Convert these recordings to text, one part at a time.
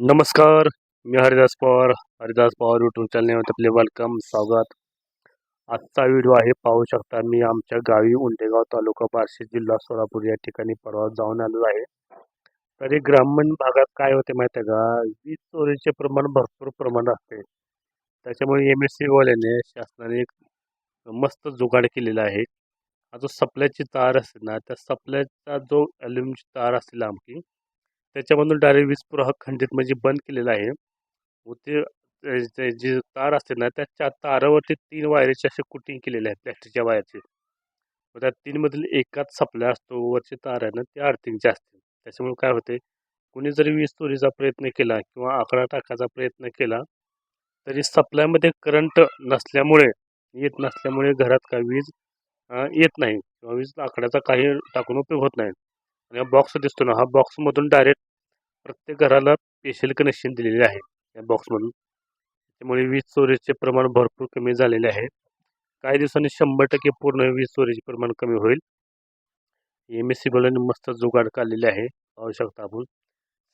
नमस्कार मी हरिदास पवार हरिदास पवार यूट्यूब चॅनलमध्ये आपले वेलकम स्वागत. आजचा व्हिडिओ आहे पाहू शकता मी आमच्या गावी उंडेगाव तालुका बार्शी जिल्हा सोलापूर या ठिकाणी परवा जाऊन आलो आहे. तरी ग्रामीण भागात काय होते माहिती आहे का? वीज चोरीचे प्रमाण भरपूर प्रमाणात असते. त्याच्यामुळे एम एस सी वाल्याने शासनाने एक मस्त जुगाड केलेला आहे. हा जो सप्लायची तार असते ना त्या सप्लायचा जो ॲल्युमिनची तार असते लांबकी त्याच्यामधून डायरेक्ट वीज पुरवठा खंडित म्हणजे बंद केलेला आहे. व ते जे तार असते ना त्या तारावरती तीन वायरचे असे कुटिंग केलेले आहेत प्लॅस्टिकच्या वायरचे. व त्या तीनमधील एकाच सप्लाय असतो वरची तार आहे ना ते अर्थिंगचे असते. त्याच्यामुळे काय होते कुणी जरी वीज चोरीचा प्रयत्न केला किंवा आकडा टाकायचा प्रयत्न केला तरी सप्लायमध्ये करंट नसल्यामुळे येत नसल्यामुळे घरात काय वीज येत नाही. किंवा वीज आकड्याचा काही टाकून उपयोग होत नाही. आणि हा बॉक्स दिसतो ना हा बॉक्समधून डायरेक्ट प्रत्येक घराला स्पेशल कनेक्शन दिलेले आहे. या बॉक्समधून त्यामुळे वीज चोरीचे प्रमाण भरपूर कमी झालेले आहे. काही दिवसांनी शंभर टक्के पूर्ण वीज चोरीचे प्रमाण कमी होईल. एम एस सी बोलाने मस्त जुगाड काढलेले आहे. पाहू शकता आपण.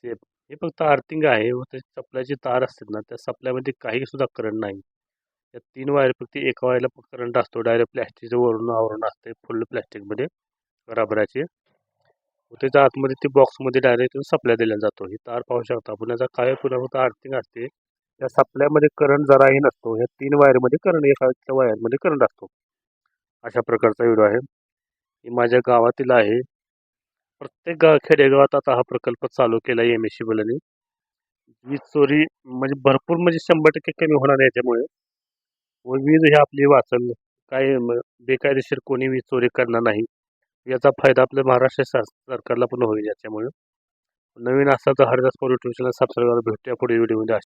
ते हे फक्त आर्थिंग आहे व ते सप्लायची तार असतात ना त्या सप्लायमध्ये काही सुद्धा करंट नाही. त्या तीन वायरपैकी एका वायरला करंट असतो. डायरेक्ट प्लॅस्टिकचं वरून आवरण असते फुल प्लॅस्टिकमध्ये रबराचे त्याच्या आतमध्ये ती बॉक्समध्ये डायरेक्ट सप्लाय दिला जातो. ही तार पाहू शकता आपण. याचा काय पुन्हा होता अर्थिंग असते. त्या सप्लायमध्ये करंट जराही नसतो. ह्या तीन वायरमध्ये करंट एका वायरमध्ये करंट असतो. अशा प्रकारचा व्हिडिओ आहे. ही माझ्या गावातील आहे. प्रत्येक गाव खेडेगावात आता हा प्रकल्प चालू केला आहे एम एस सी बलाने वीज चोरी म्हणजे भरपूर म्हणजे शंभर टक्के कमी होणार आहे याच्यामुळे. व वीज ही आपली वाचल काय बेकायदेशीर कोणी वीज चोरी करणार नाही. याचा फायदा आपल्या महाराष्ट्र शास- सरकारला पण होईल याच्यामुळे. नवीन असा तर हरिदास पॉवर युट्यूब चॅनल भेटूया पुढे व्हिडिओमध्ये